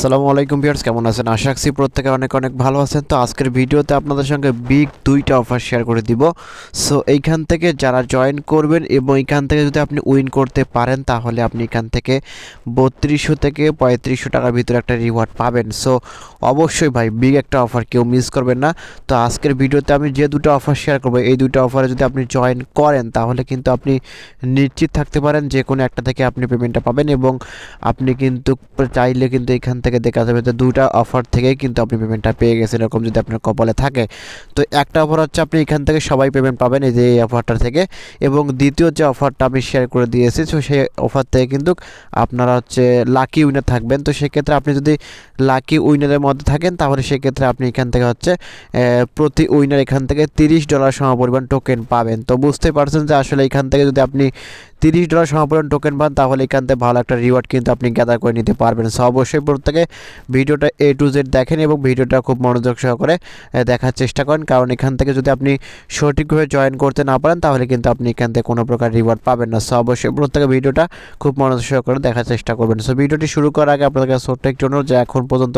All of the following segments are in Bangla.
আসসালামু আলাইকুম ভিউয়ার্স, কেমন আছেন? আশা রাখছি প্রত্যেকে অনেক অনেক ভালো আছেন। তো আজকের ভিডিওতে আপনাদের সঙ্গে বিগ দুইটা অফার শেয়ার করে দিব। সো এইখান থেকে যারা জয়েন করবেন এবং এইখান থেকে যদি আপনি উইন করতে পারেন, তাহলে আপনি এখান থেকে বত্রিশশো থেকে পঁয়ত্রিশশো টাকার ভিতরে একটা রিওয়ার্ড পাবেন। সো অবশ্যই ভাই বিগ একটা অফার কেউ মিস করবেন না। তো আজকের ভিডিওতে আমি যে দুটো অফার শেয়ার করব, এই দুটো অফারে যদি আপনি জয়েন করেন, তাহলে কিন্তু আপনি নিশ্চিত থাকতে পারেন যে কোনো একটা থেকে আপনি পেমেন্টটা পাবেন এবং আপনি কিন্তু চাইলে কিন্তু এখান থেকে দেখা যাবে যে দুটা অফার থেকেই কিন্তু আপনি পেমেন্টটা পেয়ে গেছেন, এরকম যদি আপনার কপালে থাকে। তো একটা অফার হচ্ছে আপনি এখান থেকে সবাই পেমেন্ট পাবেন এই যে এই অফারটা থেকে। এবং দ্বিতীয় যে অফারটা আমি শেয়ার করে দিয়েছি তো সেই অফার থেকে কিন্তু আপনারা হচ্ছে লাকি উইনার থাকবেন। তো সেক্ষেত্রে আপনি যদি লাকি উইনারের মধ্যে থাকেন, তাহলে সেক্ষেত্রে আপনি এখান থেকে হচ্ছে প্রতি উইনার এখান থেকে তিরিশ ডলার সমপরিমাণ টোকেন পাবেন। তো বুঝতে পারছেন যে আসলে এখান থেকে যদি আপনি তিরিশ ডলার সমপরিমাণ টোকেন পান, তাহলে এখান থেকে ভালো একটা রিওয়ার্ড কিন্তু আপনি গ্যাদার করে নিতে পারবেন। সো অবশ্যই প্রত্যেকে ভিডিওটা এ টু জেড দেখেন এবং ভিডিওটা খুব মনোযোগ সহকারে দেখার চেষ্টা করেন। কারণ এখান থেকে যদি আপনি সঠিকভাবে জয়েন করতে না পারেন, তাহলে কিন্তু আপনি এখান থেকে কোনো প্রকার রিওয়ার্ড পাবেন না। সো অবশ্যই প্রত্যেকে ভিডিওটা খুব মনোযোগ সহকারে দেখার চেষ্টা করবেন। সো ভিডিওটি শুরু করার আগে আপনাদের কাছে অনুরোধ যে এখন পর্যন্ত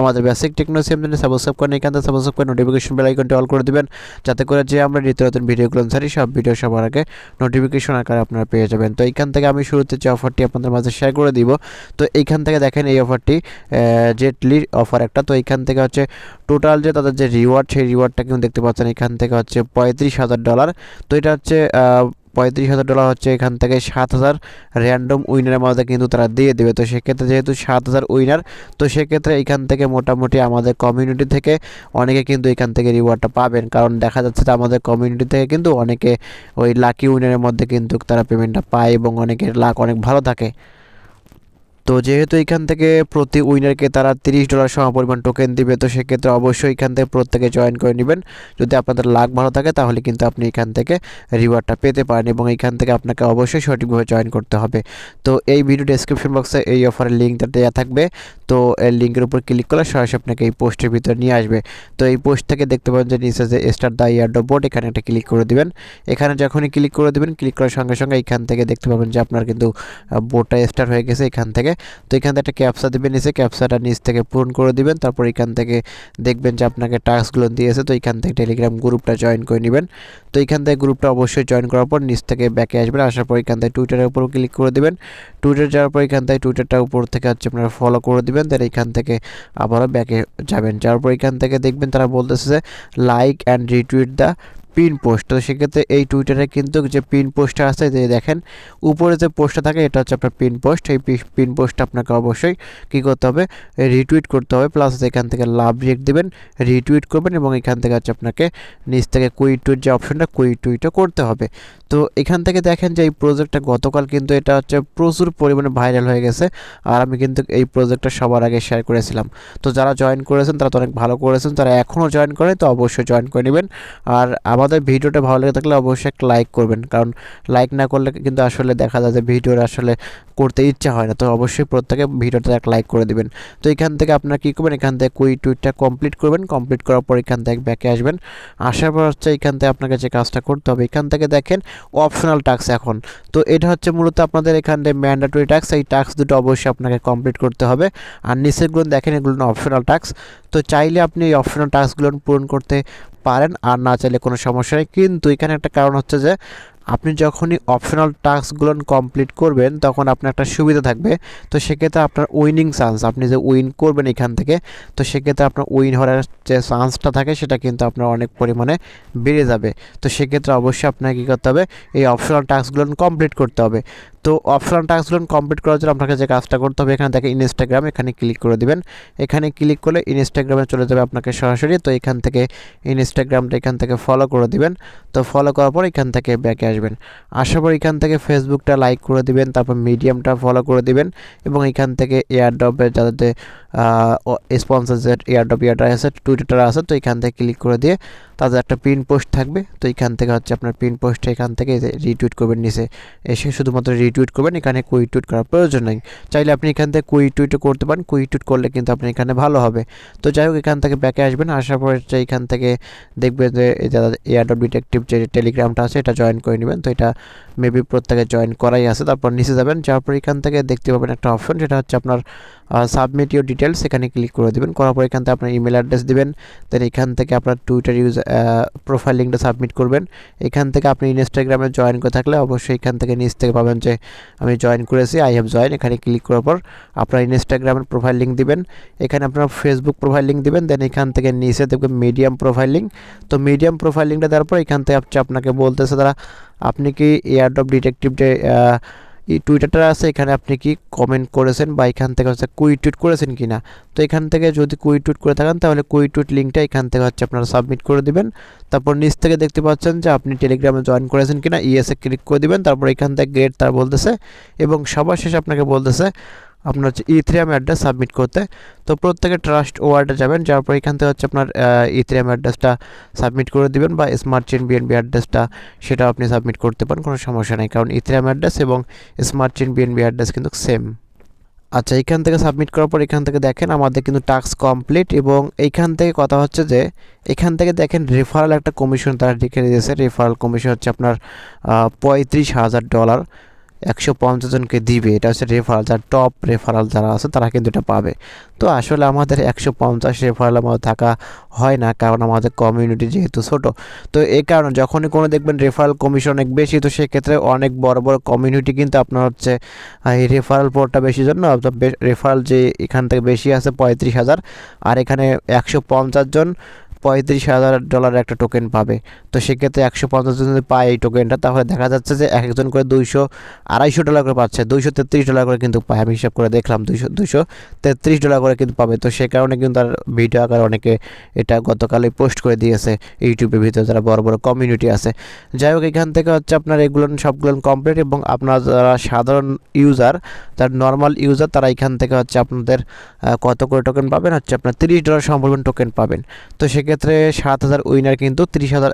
আমাদের বেসিক টেকনোলজি চ্যানেলে সাবস্ক্রাইব করেন এখান থেকে সাবস্ক্রাইব করে নোটিফিকেশন বেল আইকনটি অল করে দিবেন। যাতে করে যে আমরা নিত্য নতুন ভিডিওগুলো ছাড়ি সব ভিডিও সবার আগে নোটিফিকেশন আকারে আপনারা পেয়ে যাবেন। তো এইখান থেকে আমি শুরুতে যে অফারটি আপনাদের মাঝে শেয়ার করে দিব, তো এইখান থেকে দেখেন এই অফারটি জেটলির অফার একটা, তো এইখান থেকে হচ্ছে টোটাল যে তাদের যে রিওয়ার্ড সেই রিওয়ার্ডটা কিন্তু দেখতে পাচ্ছেন। এখান থেকে হচ্ছে পঁয়ত্রিশ হাজার ডলার তো এটা হচ্ছে পঁয়ত্রিশ হাজার ডলার হচ্ছে এখান থেকে সাত হাজার র্যান্ডম উইনারের মধ্যে কিন্তু তারা দিয়ে দেবে। তো সেক্ষেত্রে যেহেতু সাত হাজার উইনার তো সেক্ষেত্রে এখান থেকে মোটামুটি আমাদের কমিউনিটি থেকে অনেকে কিন্তু এখান থেকে রিওয়ার্ডটা পাবেন। কারণ দেখা যাচ্ছে যে আমাদের কমিউনিটি থেকে কিন্তু অনেকে ওই লাকি উইনারের মধ্যে কিন্তু তারা পেমেন্টটা পায় এবং অনেকের লাক অনেক ভালো থাকে। তো যেহেতু এখান থেকে প্রতি উইনারকে তারা তিরিশ ডলার সমপরিমাণ টোকেন দিবে, তো সেক্ষেত্রে অবশ্যই এখান থেকে প্রত্যেকে জয়েন করে নেবেন। যদি আপনাদের লাক ভালো থাকে, তাহলে কিন্তু আপনি এখান থেকে রিওয়ার্ডটা পেতে পারেন এবং এখান থেকে আপনাকে অবশ্যই সঠিকভাবে জয়েন করতে হবে। তো এই ভিডিও ডেসক্রিপশন বক্সে এই অফারের লিঙ্কটা দেওয়া থাকবে। তো এই লিঙ্কের উপর ক্লিক করলে সরাসরি আপনাকে এই পোস্টের ভিতরে নিয়ে আসবে। তো এই পোস্ট থেকে দেখতে পাবেন যে নিচে যে স্টার দ্য ইয়ার্ড বোর্ড এখানে একটা ক্লিক করে দিবেন। এখানে যখনই ক্লিক করে দেবেন ক্লিক করার সঙ্গে সঙ্গে এখান থেকে দেখতে পাবেন যে আপনার কিন্তু বোর্ডটা স্টার্ট হয়ে গেছে এখান থেকে। তো এখান থেকে একটা ক্যাপসা দিবেন, নিচে ক্যাপসাটা নিচ থেকে পূরণ করে দিবেন, তারপর এখান থেকে দেখবেন যে আপনাকে টাস্কগুলো দিয়েছে, তো এখান থেকে টেলিগ্রাম গ্রুপটা জয়েন করে নেবেন। তো এখান থেকে গ্রুপটা অবশ্যই জয়েন করার পর নিচ থেকে ব্যাকে আসবেন, আসার পর এখান থেকে টুইটারের উপর ক্লিক করে দিবেন। টুইটার যাওয়ার পর এখান থেকে টুইটারটা উপর থেকে হচ্ছে আপনারা ফলো করে দিবেন দেন এখান থেকে আবারও ব্যাকে যাবেন। যাওয়ার পর এখান থেকে দেখবেন তারা বলতেছে যে like and retweet the pin post তো সেক্ষেত্রে এই টুইটারে কিন্তু যে পিন পোস্টটা আছে যে দেখেন, উপরে যে পোস্টটা থাকে, এটা হচ্ছে আপনার পিন পোস্ট এই পিন পোস্টটা আপনাকে অবশ্যই কী করতে হবে রিটুইট করতে হবে। প্লাস এখান থেকে লাভ রিয়েক্ট দেবেন রিটুইট করবেন এবং এখান থেকে হচ্ছে আপনাকে নিচ থেকে কুইট টুইট যে অপশনটা কুইট টুইটও করতে হবে। তো এখান থেকে দেখেন যে এই প্রজেক্টটা গতকাল কিন্তু এটা হচ্ছে প্রচুর পরিমাণে ভাইরাল হয়ে গেছে। আর আমি কিন্তু এই প্রজেক্টটা সবার আগে শেয়ার করেছিলাম। তো যারা জয়েন করেছেন, তারা তো অনেক ভালো করেছেন। যারা এখনও জয়েন করে, তো অবশ্যই জয়েন করে নেবেন। আর আমাদের ভিডিওটা ভালো লেগে থাকলে অবশ্যই একটা লাইক করবেন। কারণ লাইক না করলে কিন্তু আসলে দেখা যায় যে ভিডিওর আসলে করতে ইচ্ছা হয় না। তো অবশ্যই প্রত্যেকে ভিডিওটা একটা লাইক করে দিবেন। তো এখান থেকে আপনারা কী করবেন? এখান থেকে কুই টুইটটা কমপ্লিট করবেন। কমপ্লিট করার পর এখান থেকে ব্যাকে আসবেন। আসার পর হচ্ছে এখান থেকে আপনাকে যে কাজটা করতে হবে, এখান থেকে দেখেন অপশনাল টাস্ক এখন। তো এটা হচ্ছে মূলত আপনাদের এখানে ম্যান্ডাটরি টাস্ক এই টাস্ক দুটো অবশ্যই আপনাকে কমপ্লিট করতে হবে। আর নিচেরগুলো দেখেন এগুলো অপশনাল টাস্ক তো চাইলে আপনি এই অপশনাল টাস্কগুলো পূরণ করতে পারেন আর না চাইলে কোনো সমস্যা নেই। কিন্তু এখানে একটা কারণ হচ্ছে যে, আপনি যখনই অপশনাল টাস্কগুলো কমপ্লিট করবেন, তখন আপনার একটা সুবিধা থাকবে। তো সেক্ষেত্রে আপনার উইনিং চান্স আপনি যে উইন করবেন এখান থেকে, তো সেক্ষেত্রে আপনার উইন হওয়ার যে চান্সটা থাকে, সেটা কিন্তু আপনার অনেক পরিমাণে বেড়ে যাবে। তো সেক্ষেত্রে অবশ্যই আপনাকে কী করতে হবে, এই অপশনাল টাস্কগুলো কমপ্লিট করতে হবে। তো অপশনাল টাস্কগুলো কমপ্লিট করার জন্য আপনাকে যে কাজটা করতে হবে, এখানে দেখে ইনস্টাগ্রাম এখানে ক্লিক করে দিবেন। এখানে ক্লিক করলে ইনস্টাগ্রামে চলে যাবে আপনাকে সরাসরি। তো এখান থেকে ইনস্টাগ্রামটা এখান থেকে ফলো করে দিবেন। তো ফলো করার পর এখান থেকে ব্যাকে আসবেন। আসার পর এখান থেকে ফেসবুকটা লাইক করে দিবেন, তারপর মিডিয়ামটা ফলো করে দিবেন এবং এখান থেকে এয়ারড্রপের যাদের স্পন্সর যে এয়ারড্রপ ইয়ারটা আছে টুইটার আছে, তো এখান থেকে ক্লিক করে দিয়ে তাদের একটা পিন পোস্ট থাকবে। তো এখান থেকে হচ্ছে আপনার পিন পোস্টটা এখান থেকে রিটুইট করবেন নিচে। এসে শুধুমাত্র রিটুইট করবেন, এখানে কুই টুইট করার প্রয়োজন নেই। চাইলে আপনি এখান থেকে কুই টুইটও করতে পারেন। কুই টুইট করলে কিন্তু আপনি এখানে ভালো হবে। তো যাই হোক, এখান থেকে ব্যাকে আসবেন। আসার পরে এখান থেকে দেখবেন যে এয়ারডপ ডিটেকটিভ যে টেলিগ্রামটা আছে, এটা জয়েন করে নেবেন। তো এটা মেবি প্রত্যেকে জয়েন করাই আছে। তারপর নিচে যাবেন, যাওয়ার পর এখান থেকে দেখতে পাবেন একটা অপশন যেটা হচ্ছে আপনার সাবমিট ইউর ডিটেলস এখানে ক্লিক করে দেবেন। করার পর এখান থেকে আপনার ইমেল অ্যাড্রেস দেবেন। দেন এখান থেকে আপনার টুইটার ইউজ প্রোফাইল লিঙ্কটা সাবমিট করবেন। এখান থেকে আপনি ইনস্টাগ্রামে জয়েন করে থাকলে অবশ্যই এখান থেকে নিচ থেকে পাবেন যে আমি জয়েন করেছি আই হ্যাভ জয়েন এখানে ক্লিক করার পর আপনার ইনস্টাগ্রামের প্রোফাইল লিঙ্ক দিবেন। এখানে আপনার ফেসবুক প্রোফাইল লিঙ্ক দিবেন দেন এখান থেকে নিচে দেখবেন মিডিয়াম প্রোফাইল লিঙ্ক তো মিডিয়াম প্রোফাইল লিঙ্কটা দেওয়ার পর এখান থেকে আপনাকে বলতেছে তারা, আপনি কি এয়ারডপ ডিটেকটিভ যে এই টুইটারটা আছে, এখানে আপনি কি কমেন্ট করেছেন বা এখান থেকে হচ্ছে কুই টুইট করেছেন কি না তো এখান থেকে যদি কুই টুইট করে থাকেন, তাহলে কুই টুইট লিঙ্কটা এখান থেকে হচ্ছে আপনারা সাবমিট করে দিবেন। তারপর নিচ থেকে দেখতে পাচ্ছেন যে আপনি টেলিগ্রামে জয়েন করেছেন কি না ইএসএ ক্লিক করে দিবেন। তারপর এখান থেকে গেট তার বলতেছে এবং সবার শেষে আপনাকে বলতেছে আপনার হচ্ছে ইথ্রিয়াম অ্যাড্রেস সাবমিট করতে। তো প্রত্যেকে ট্রাস্ট ওয়ার্ডে যাবেন, যাওয়ার পর এখান থেকে হচ্ছে আপনার ইথ্রিয়াম অ্যাড্রেসটা সাবমিট করে দিবেন বা স্মার্ট চেন বিএনবি অ্যাড্রেসটা সেটাও আপনি সাবমিট করতে পারেন, কোনো সমস্যা নেই। কারণ ইথ্রিয়াম অ্যাড্রেস এবং স্মার্ট চেন বিএনবি অ্যাড্রেস কিন্তু সেম আচ্ছা এখান থেকে সাবমিট করার পর এখান থেকে দেখেন আমাদের কিন্তু টাস্ক কমপ্লিট এবং এইখান থেকে কথা হচ্ছে যে, এখান থেকে দেখেন রেফারেল একটা কমিশন তারা লিখে দিয়েছে রেফারেল কমিশন হচ্ছে আপনার পঁয়ত্রিশ হাজার ডলার একশো পঞ্চাশ জনকে দিবে, এটা হচ্ছে রেফারাল যার টপ রেফারাল যারা আছে, তারা কিন্তু এটা পাবে। তো আসলে আমাদের একশো পঞ্চাশ রেফারাল আমাদের থাকা হয় না, কারণ আমাদের কমিউনিটি যেহেতু ছোট। তো এই কারণে যখনই কোনো দেখবেন রেফারাল কমিশন অনেক বেশি, তো সেক্ষেত্রে অনেক বড় বড় কমিউনিটি কিন্তু আপনার হচ্ছে এই রেফারেল পোর্টটা বেশি জন্য রেফারাল যে এখান থেকে বেশি আছে পঁয়ত্রিশ হাজার, আর এখানে একশো পঞ্চাশ জন পঁয়ত্রিশ হাজার ডলার একটা টোকেন পাবে। তো সেক্ষেত্রে একশো পঞ্চাশ জন যদি পায় এই টোকেনটা তাহলে দেখা যাচ্ছে যে এক একজন করে দুইশো আড়াইশো ডলার করে পাচ্ছে, দুইশো তেত্রিশ ডলার করে কিন্তু পায়। আমি হিসাব করে দেখলাম, দুইশো দুইশো তেত্রিশ ডলার করে কিন্তু পাবে। তো সে কারণে কিন্তু তার ভিডিও আকার অনেকে এটা গতকালই পোস্ট করে দিয়েছে, ইউটিউবের ভিতরে যারা বড় বড় কমিউনিটি আছে। যাই হোক, এখান থেকে হচ্ছে আপনার এগুলো সবগুলো কমপ্লিট এবং আপনার যারা সাধারণ ইউজার যারা নর্মাল ইউজার তারা এখান থেকে হচ্ছে আপনাদের কত করে টোকেন পাবেন? হচ্ছে আপনার তিরিশ ডলার সম্পর্ক টোকেন পাবেন। তো সেক্ষেত্রে ক্ষেত্রে সাত হাজার উইনার কিন্তু তিরিশ হাজার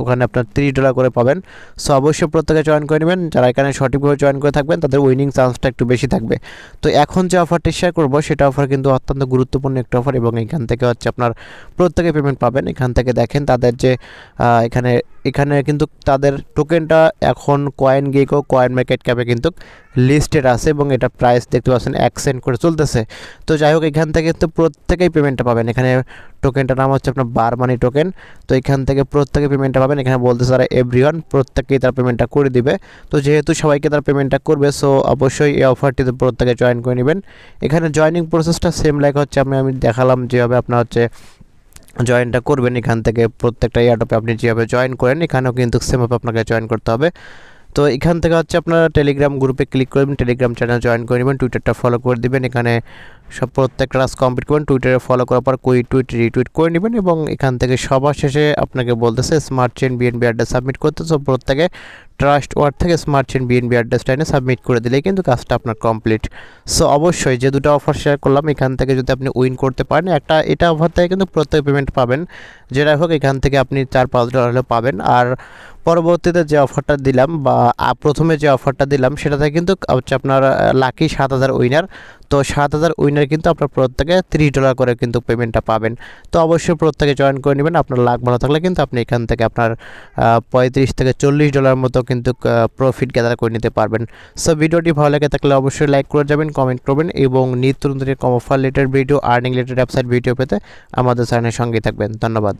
ওখানে আপনার তিরিশ ডলার করে পাবেন। সো অবশ্যই প্রত্যেকে জয়েন করে নেবেন। যারা এখানে সঠিকভাবে জয়েন করে থাকবেন, তাদের উইনিং চান্সটা একটু বেশি থাকবে। তো এখন যে অফারটি শেয়ার করব, সেটা অফার কিন্তু অত্যন্ত গুরুত্বপূর্ণ একটা অফার এবং এখান থেকে হচ্ছে আপনার প্রত্যেকে পেমেন্ট পাবেন। এখান থেকে দেখেন তাদের যে এখানে এখানে কিন্তু তাদের টোকেনটা এখন কয়েন গেকো কয়েন মার্কেট ক্যাপে কিন্তু লিস্টেড আছে এবং এটা প্রাইস দেখতে পাচ্ছেন এক সেন্ট করে চলতেছে। তো যাই হোক, এখান থেকে তো প্রত্যেকেই পেমেন্টটা পাবেন। এখানে টোকেনটার নাম হচ্ছে আপনার বার মানি টোকেন তো এখান থেকে প্রত্যেকে পেমেন্টটা পাবেন। এখানে বলতেছে তারা এভরিওয়ান প্রত্যেকেই তার পেমেন্টটা করে দিবে। তো যেহেতু সবাইকে তার পেমেন্টটা করবে সো অবশ্যই এই অফারটিতে প্রত্যেকে জয়েন করে নেবেন। এখানে জয়নিং প্রসেসটা সেম লাইক হচ্ছে আমি আমি দেখালাম যেভাবে আপনার হচ্ছে জয়েনটা করবেন। এখান থেকে প্রত্যেকটা ইয়ারটপে আপনি যেভাবে জয়েন করেন, এখানেও কিন্তু সেমভাবে আপনাকে জয়েন করতে হবে। তো এখান থেকে হচ্ছে আপনারা টেলিগ্রাম গ্রুপে ক্লিক করবেন টেলিগ্রাম চ্যানেল জয়েন করে নেবেন। টুইটারটা ফলো করে দিবেন। এখানে সব প্রত্যেক ক্লাস কমপ্লিট করবেন টুইটারে ফলো করার পর কুই টুইট রিটুইট করে নেবেন এবং এখান থেকে সবার শেষে আপনাকে বলতেছে smart chain BNB address submit করতে। সব প্রত্যেকে ট্রাস্ট ওয়ার্ড থেকে স্মার্ট চেন বিএনবি অ্যাড্রেসটা এনে সাবমিট করে দিলেই কিন্তু কাজটা আপনার কমপ্লিট সো অবশ্যই যে দুটো অফার শেয়ার করলাম, এখান থেকে যদি আপনি উইন করতে পারেন, একটা এটা অফার থেকে কিন্তু প্রত্যেক পেমেন্ট পাবেন। যেটা হোক, এখান থেকে আপনি চার পাঁচ ডলার হলে পাবেন। আর পরবর্তীতে যে অফারটা দিলাম বা প্রথমে যে অফারটা দিলাম, সেটাতে কিন্তু হচ্ছে আপনার লাকি সাত হাজার উইনার তো সাত হাজার উইনার কিন্তু আপনার প্রত্যেকে তিরিশ ডলার করে কিন্তু পেমেন্টটা পাবেন। তো অবশ্যই প্রত্যেকে জয়েন করে নেবেন, আপনার লাখ ভালো থাকলে কিন্তু আপনি এখান থেকে আপনার পঁয়ত্রিশ থেকে চল্লিশ ডলার মতো কিন্তু প্রফিট গ্যাদার করে নিতে পারবেন। সো ভিডিওটি ভালো লাগে থাকলে অবশ্যই লাইক করে যাবেন কমেন্ট করবেন এবং নিত্য নতুন কম offer letter video earning letter website video পেতে আমাদের চ্যানেলের সঙ্গেই থাকবেন। ধন্যবাদ।